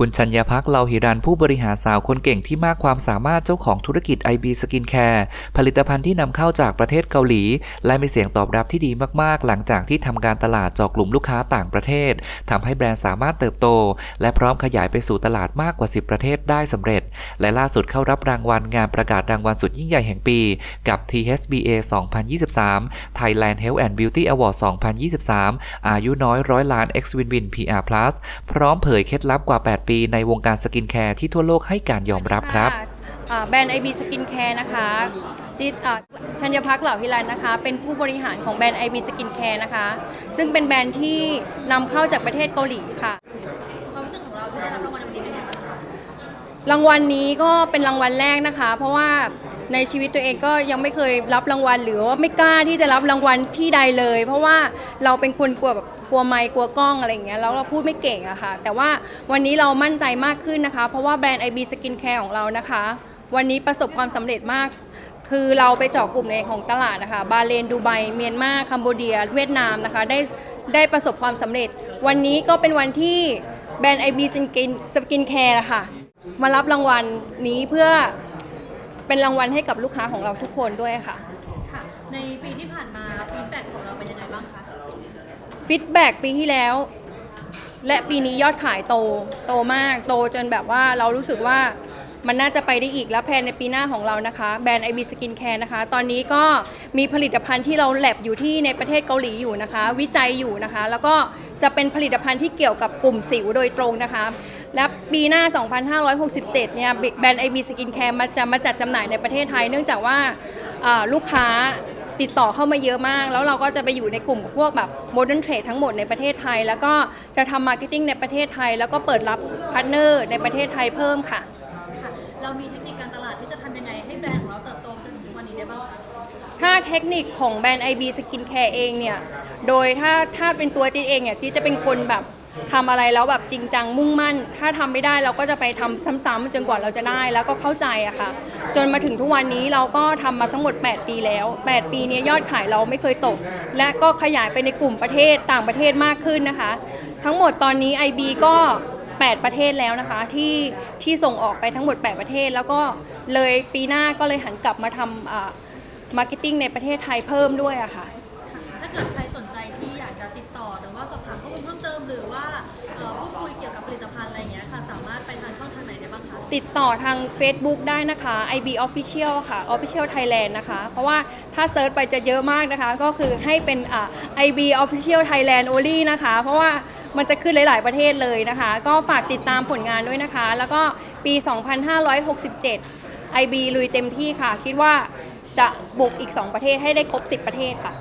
คุณชัญญพักเลาหิรันผู้บริหารสาวคนเก่งที่มากความสามารถเจ้าของธุรกิจ IB Skin Care ผลิตภัณฑ์ที่นำเข้าจากประเทศเกาหลี และมีเสียงตอบรับที่ดีมากๆ หลังจากที่ทำการตลาดจาะกลุ่มลูกค้าต่างประเทศทำให้แบรนด์สามารถเติบโต และพร้อมขยายไปสู่ตลาดมากกว่า 10 ประเทศได้สำเร็จ และล่าสุดเข้ารับรางวัลงานประกาศรางวัลสุดยิ่งใหญ่แห่งปี กับ THBA 2023 Thailand Health and Beauty Award 2023 อายุน้อยร้อยล้าน X Win Win PR Plus พร้อมเผยเคล็ดลับกว่า 8ปีในวงการสกินแคร์ที่ทั่วโลกให้การยอมรับครับะอ่าแบรนด์ IB Skin Care นะคะจิตอ่าชัญญพักษ์เหล่าฮิรันนะคะ เป็นผู้บริหารของแบรนด์ IB Skin Care นะคะ ซึ่งเป็นแบรนด์ที่นำเข้าจากประเทศเกาหลีค่ะ ความรู้สึกของเราที่ได้รับรางวัลในวันนี้เป็นยังไงบ้างคะรางวัลนี้ก็เป็นรางวัลแรกนะคะ เพราะว่า ในชีวิตตัวเองก็ยังไม่เคยรับรางวัล หรือว่าไม่กล้าที่จะรับรางวัลที่ใดเลย เพราะว่าเราเป็นคนกลัวแบบกลัวไมค์กลัวกล้องอะไรอย่างเงี้ยแล้วเราพูดไม่เก่งอะค่ะ แต่ว่าวันนี้เรามั่นใจมากขึ้นนะคะ เพราะว่าแบรนด์ IB Skin Care ของเรานะคะ วันนี้ประสบความสำเร็จมาก คือเราไปเจาะกลุ่มในของตลาดนะคะบาเลนดูไบเมียนมาคัมโบเดีย เวียดนามนะคะ ได้ได้ประสบความสำเร็จ วันนี้ก็เป็นวันที่แบรนด์ IB Skin Skin Care ค่ะ มารับรางวัลนี้เพื่อ เป็นรางวัลให้กับลูกค้าของเราทุกคนด้วยค่ะ ค่ะ ในปีที่ผ่านมาฟีดแบ็กของเราเป็นยังไงบ้างคะ ฟีดแบ็กปีที่แล้ว และปีนี้ยอดขายโต โตมาก โตจนแบบว่าเรารู้สึกว่ามันน่าจะไปได้อีกแล้วแพลนในปีหน้าของเรานะคะ แบรนด์ IB Skin Care นะคะ ตอนนี้ก็มีผลิตภัณฑ์ที่เราแลบอยู่ที่ในประเทศเกาหลีอยู่นะคะ วิจัยอยู่นะคะ แล้วก็จะเป็นผลิตภัณฑ์ที่เกี่ยวกับกลุ่มสิวโดยตรงนะคะ และปีหน้า 2567 เนี่ยแบรนด์ IB Skin Care มาจะมาจัดจำหน่ายในประเทศไทย เนื่องจากว่าอ่าลูกค้าติดต่อเข้ามาเยอะมาก แล้วเราก็จะไปอยู่ในกลุ่มกับพวกแบบ Modern Trade ทั้งหมดในประเทศไทย แล้วก็จะทำมาร์เก็ตติ้งในประเทศไทย แล้วก็เปิดรับพาร์ทเนอร์ในประเทศไทยเพิ่มค่ะค่ะเรามีเทคนิคการตลาดที่จะทำยังไงให้แบรนด์ของเราเติบโตจนถึงทุกวันนี้ได้บ้างคะถ้าเทคนิคของแบรนด์ IB Skin Care เองเนี่ย โดยถ้าถ้าเป็นตัวจีเองเนี่ยจีจะเป็นคนแบบ ทำอะไรแล้วแบบจริงจังมุ่งมั่น ถ้าทำไม่ได้เราก็จะไปทำซ้ำๆจนกว่าเราจะได้แล้วก็เข้าใจอะค่ะ จนมาถึงทุกวันนี้เราก็ทำมาทั้งหมด 8 ปีแล้ว 8 ปีเนี้ยอดขายเราไม่เคยตก และก็ขยายไปในกลุ่มประเทศต่างประเทศมากขึ้นนะคะ ทั้งหมดตอนนี้ IB ก็ 8 ประเทศแล้วนะคะที่ที่ส่งออกไปทั้งหมด 8 ประเทศ แล้วก็เลยปีหน้าก็เลยหันกลับมาทำอ่ามาร์เก็ตติ้งในประเทศไทยเพิ่มด้วยอะค่ะ ติดต่อทาง Facebook ได้นะคะ IB Official ค่ะ Official Thailand นะคะ เพราะว่าถ้าเซิร์ชไปจะเยอะมากนะคะ ก็คือให้เป็นอ่า IB Official Thailand only นะคะ เพราะว่ามันจะขึ้นหลาย ๆ ประเทศเลยนะคะ ก็ฝากติดตามผลงานด้วยนะคะ แล้วก็ปี 2567 IB ลุยเต็มที่ค่ะ คิดว่าจะบุกอีก 2 ประเทศให้ได้ครบ 10 ประเทศค่ะ